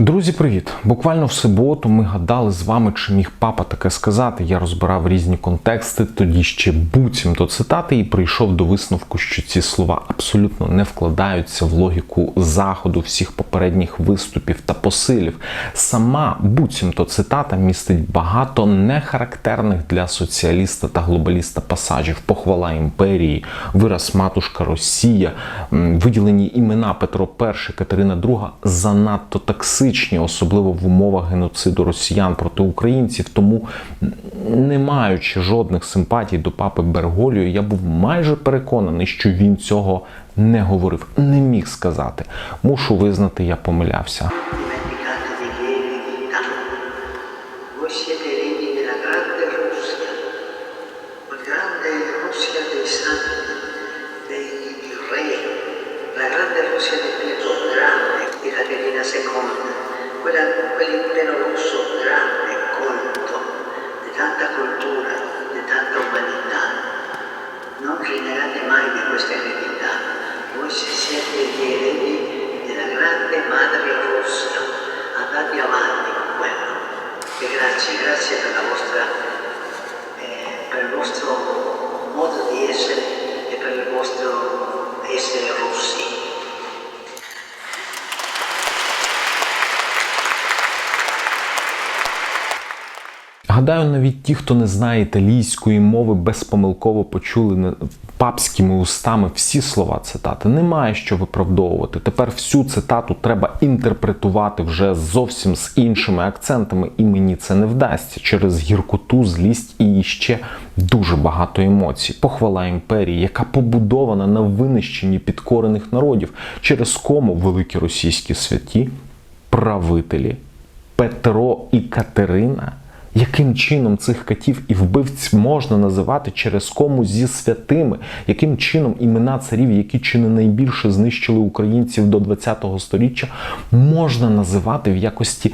Друзі, привіт! Буквально в суботу ми гадали з вами, чи міг папа таке сказати. Я розбирав різні контексти, тоді ще буцімто цитати, і прийшов до висновку, що ці слова абсолютно не вкладаються в логіку заходу всіх попередніх виступів та посилів. Сама буцімто цитата містить багато нехарактерних для соціаліста та глобаліста пасажів, похвала імперії, вираз матушка Росія, виділені імена Петро І, Катерина II занадто токсичні, особливо в умовах геноциду росіян проти українців. Тому, не маючи жодних симпатій до папи Берголію, я був майже переконаний, що він цього не говорив, не міг сказати. Мушу визнати, я помилявся. Гадаю, навіть ті, хто не знає італійської мови, безпомилково почули папськими устами всі слова цитати. Немає що виправдовувати. Тепер всю цитату треба інтерпретувати вже зовсім з іншими акцентами, і мені це не вдасться через гіркоту, злість і ще дуже багато емоцій. Похвала імперії, яка побудована на винищенні підкорених народів, через кому великі російські святі, правителі Петро і Катерина. Яким чином цих катів і вбивць можна називати через кому зі святими? Яким чином імена царів, які чи не найбільше знищили українців до ХХ століття, можна називати в якості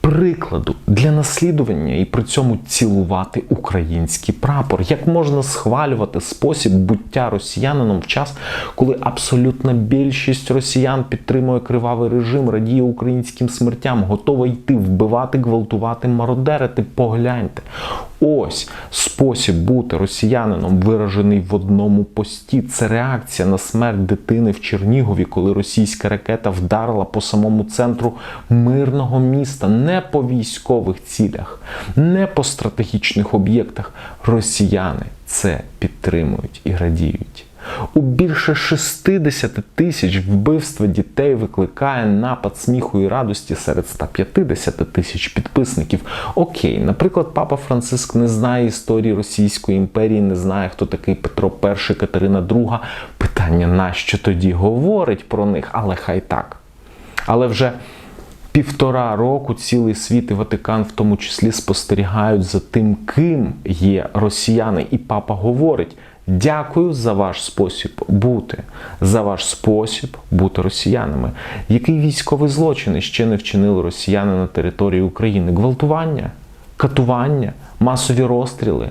прикладу для наслідування і при цьому цілувати український прапор? Як можна схвалювати спосіб буття росіянином в час, коли абсолютна більшість росіян підтримує кривавий режим, радіє українським смертям, готова йти вбивати, гвалтувати, мародерити? Погляньте. Ось спосіб бути росіянином, виражений в одному пості. Це реакція на смерть дитини в Чернігові, коли російська ракета вдарила по самому центру мирного міста, не по військових цілях, не по стратегічних об'єктах. Росіяни це підтримують і радіють. У більше 60 тисяч вбивства дітей викликає напад сміху і радості серед 150 тисяч підписників. Окей, наприклад, папа Франциск не знає історії Російської імперії, не знає, хто такий Петро І, Катерина II. Питання, нащо тоді говорить про них, але хай так. Але вже півтора року цілий світ і Ватикан в тому числі спостерігають за тим, ким є росіяни. І папа говорить: дякую за ваш спосіб бути, за ваш спосіб бути росіянами. Який військовий злочин ще не вчинили росіяни на території України? Гвалтування, катування, масові розстріли,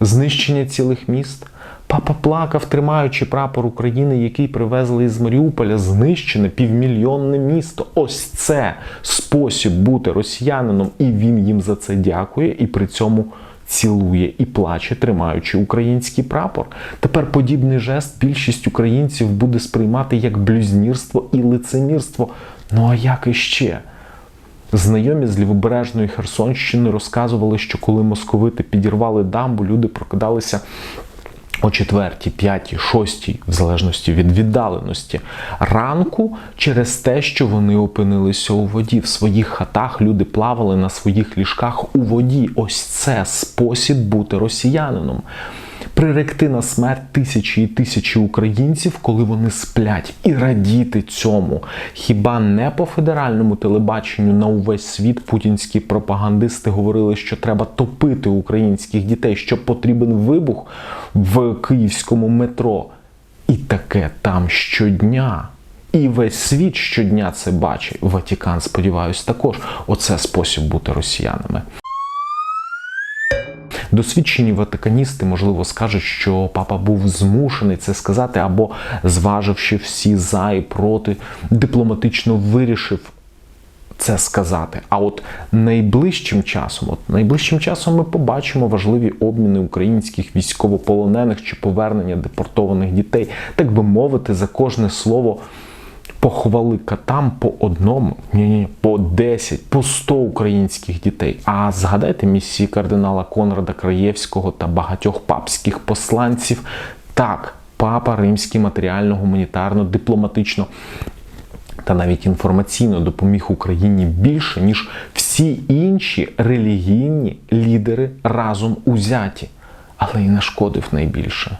знищення цілих міст. Папа плакав, тримаючи прапор України, який привезли із Маріуполя, знищене півмільйонне місто. Ось це спосіб бути росіянином, і він їм за це дякує, і при цьому цілує і плаче, тримаючи український прапор. Тепер подібний жест більшість українців буде сприймати як блюзнірство і лицемірство. Ну а як іще? Знайомі з лівобережної Херсонщини розказували, що коли московити підірвали дамбу, люди прокидалися о четвертій, п'ятій, шостій, в залежності від віддаленості ранку, через те, що вони опинилися у воді. В своїх хатах люди плавали на своїх ліжках у воді. Ось це спосіб бути росіянином. Приректи на смерть тисячі і тисячі українців, коли вони сплять, і радіти цьому. Хіба не по федеральному телебаченню на увесь світ путінські пропагандисти говорили, що треба топити українських дітей, що потрібен вибух в київському метро? І таке там щодня. І весь світ щодня це бачить. Ватікан, сподіваюсь, також. Оце спосіб бути росіянами. Досвідчені ватиканісти, можливо, скажуть, що папа був змушений це сказати, або, зваживши всі за і проти, дипломатично вирішив це сказати. А от найближчим часом, от найближчим часом ми побачимо важливі обміни українських військовополонених чи повернення депортованих дітей, так би мовити, за кожне слово похвали катам по одному, ні, ні, по 10, по 100 українських дітей. А згадайте місії кардинала Конрада Краєвського та багатьох папських посланців. Так, папа римський матеріально, гуманітарно, дипломатично та навіть інформаційно допоміг Україні більше, ніж всі інші релігійні лідери разом узяті, але і нашкодив найбільше.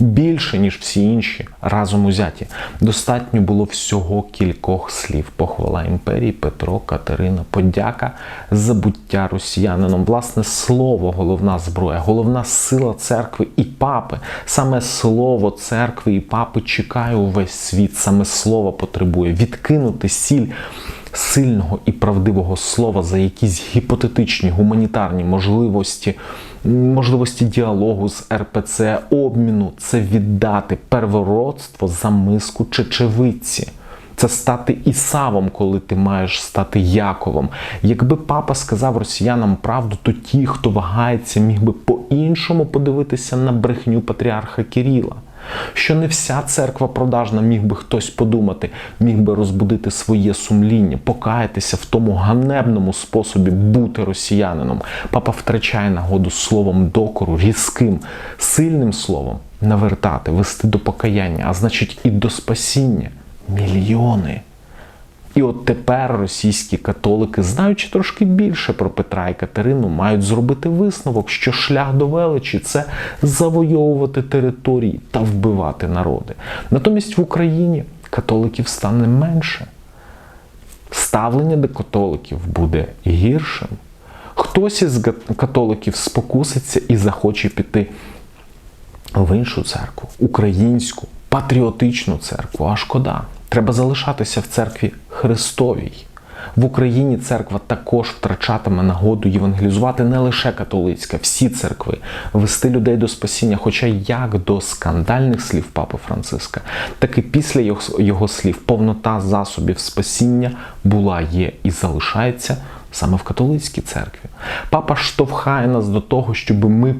Більше, ніж всі інші разом узяті. Достатньо було всього кількох слів. Похвала імперії, Петро, Катерина, подяка, забуття росіянином. Власне, слово головна зброя, головна сила церкви і папи. Саме слово церкви і папи чекає увесь світ. Саме слово потребує відкинути сіль сильного і правдивого слова за якісь гіпотетичні гуманітарні можливості, можливості діалогу з РПЦ, обміну це віддати первородство за миску чечевиці. Це стати Ісавом, коли ти маєш стати Яковом. Якби папа сказав росіянам правду, то ті, хто вагається, міг би по-іншому подивитися на брехню патріарха Кирила. Що не вся церква продажна, міг би хтось подумати, міг би розбудити своє сумління, покаятися в тому ганебному способі бути росіянином. Папа втрачає нагоду словом докору, різким, сильним словом навертати, вести до покаяння, а значить і до спасіння. Мільйони. І от тепер російські католики, знаючи трошки більше про Петра і Катерину, мають зробити висновок, що шлях до величі це завойовувати території та вбивати народи. Натомість в Україні католиків стане менше. Ставлення до католиків буде гіршим. Хтось із католиків спокуситься і захоче піти в іншу церкву, українську, патріотичну церкву. А шкода. Треба залишатися в церкві Христовій. В Україні церква також втрачатиме нагоду євангелізувати не лише католицька, всі церкви, вести людей до спасіння, хоча як до скандальних слів Папи Франциска, так і після його, його слів повнота засобів спасіння була, є і залишається саме в католицькій церкві. Папа штовхає нас до того, щоб ми,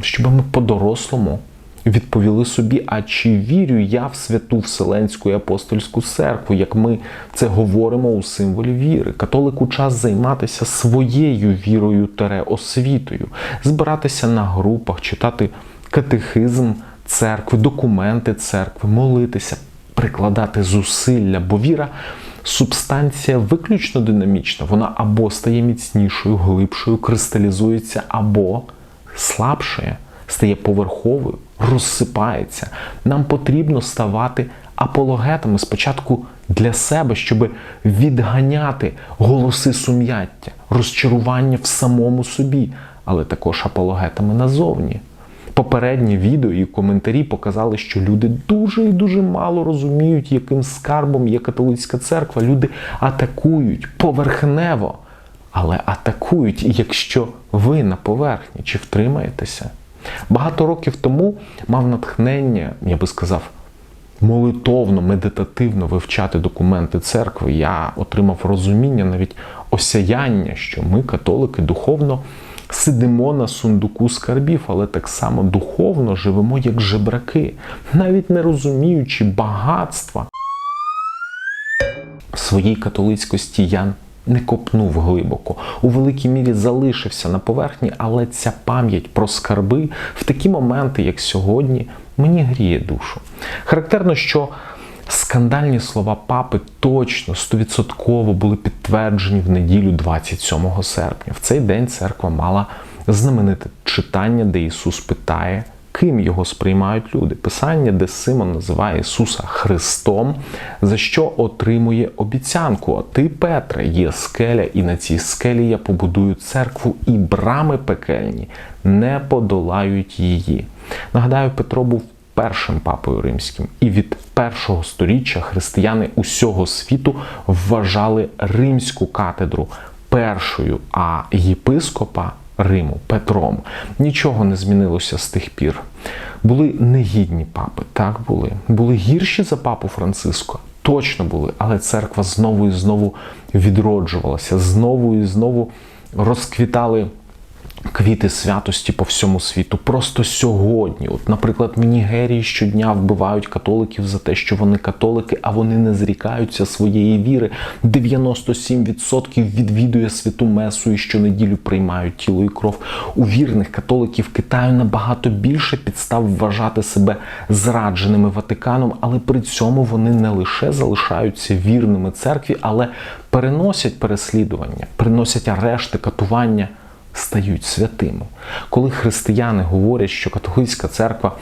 щоб ми по-дорослому відповіли собі, а чи вірю я в святу Вселенську і апостольську церкву, як ми це говоримо у символі віри. Католику час займатися своєю вірою тере освітою, збиратися на групах, читати катехизм церкви, документи церкви, молитися, прикладати зусилля, бо віра. Субстанція виключно динамічна, вона або стає міцнішою, глибшою, кристалізується, або слабшає, стає поверховою, розсипається. Нам потрібно ставати апологетами спочатку для себе, щоб відганяти голоси сум'яття, розчарування в самому собі, але також апологетами назовні. Попередні відео і коментарі показали, що люди дуже і дуже мало розуміють, яким скарбом є католицька церква. Люди атакують поверхнево, але атакують, якщо ви на поверхні, чи втримаєтеся? Багато років тому мав натхнення, я би сказав, молитовно, медитативно вивчати документи церкви. Я отримав розуміння, навіть осяяння, що ми, католики, духовно сидимо на сундуку скарбів, але так само духовно живемо як жебраки, навіть не розуміючи багатства своїй католицькості я не копнув глибоко, у великій мірі залишився на поверхні, але ця пам'ять про скарби в такі моменти, як сьогодні, мені гріє душу. Характерно, що скандальні слова папи точно стовідсотково були підтверджені в неділю 27 серпня. В цей день церква мала знамените читання, де Ісус питає. Ким його сприймають люди? Писання, де Симон називає Ісуса Христом, за що отримує обіцянку. А ти, Петре, є скеля, і на цій скелі я побудую церкву, і брами пекельні не подолають її. Нагадаю, Петро був першим папою римським, і від першого сторіччя християни усього світу вважали римську катедру першою, а єпископа. Риму Петром. Нічого не змінилося з тих пір. Були негідні папи, так були. Були гірші за папу Франциско. точно були, але церква знову і знову відроджувалася, знову і знову розквітали квіти святості по всьому світу. Просто сьогодні, от, наприклад, в Нігерії щодня вбивають католиків за те, що вони католики, а вони не зрікаються своєї віри. 97% відвідує святу месу і щонеділю приймають тіло і кров. У вірних католиків Китаю набагато більше підстав вважати себе зрадженими Ватиканом, але при цьому вони не лише залишаються вірними церкві, але переносять переслідування, приносять арешти, катування стають святими. Коли християни говорять, що католицька церква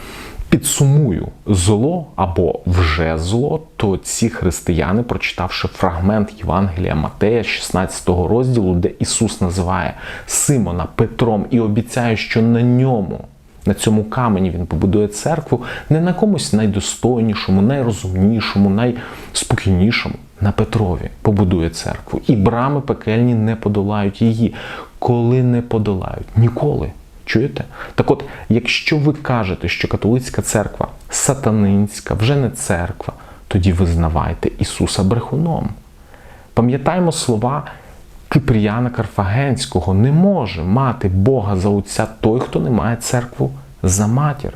підсумую зло або вже зло, то ці християни, прочитавши фрагмент Євангелія Матея, 16 розділу, де Ісус називає Симона Петром і обіцяє, що на ньому. На цьому камені він побудує церкву не на комусь найдостойнішому, найрозумнішому, найспокійнішому. На Петрові побудує церкву. І брами пекельні не подолають її. Коли не подолають? Ніколи. Чуєте? Так от, якщо ви кажете, що католицька церква сатанинська, вже не церква, тоді визнавайте Ісуса брехуном. Пам'ятаємо слова Кипріяна Карфагенського: не може мати Бога за отця той, хто не має церкву за матір.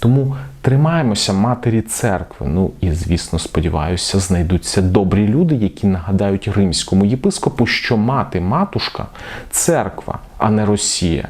Тому тримаємося матері церкви. Ну і звісно, сподіваюся, знайдуться добрі люди, які нагадають римському єпископу, що мати матушка церква, а не Росія.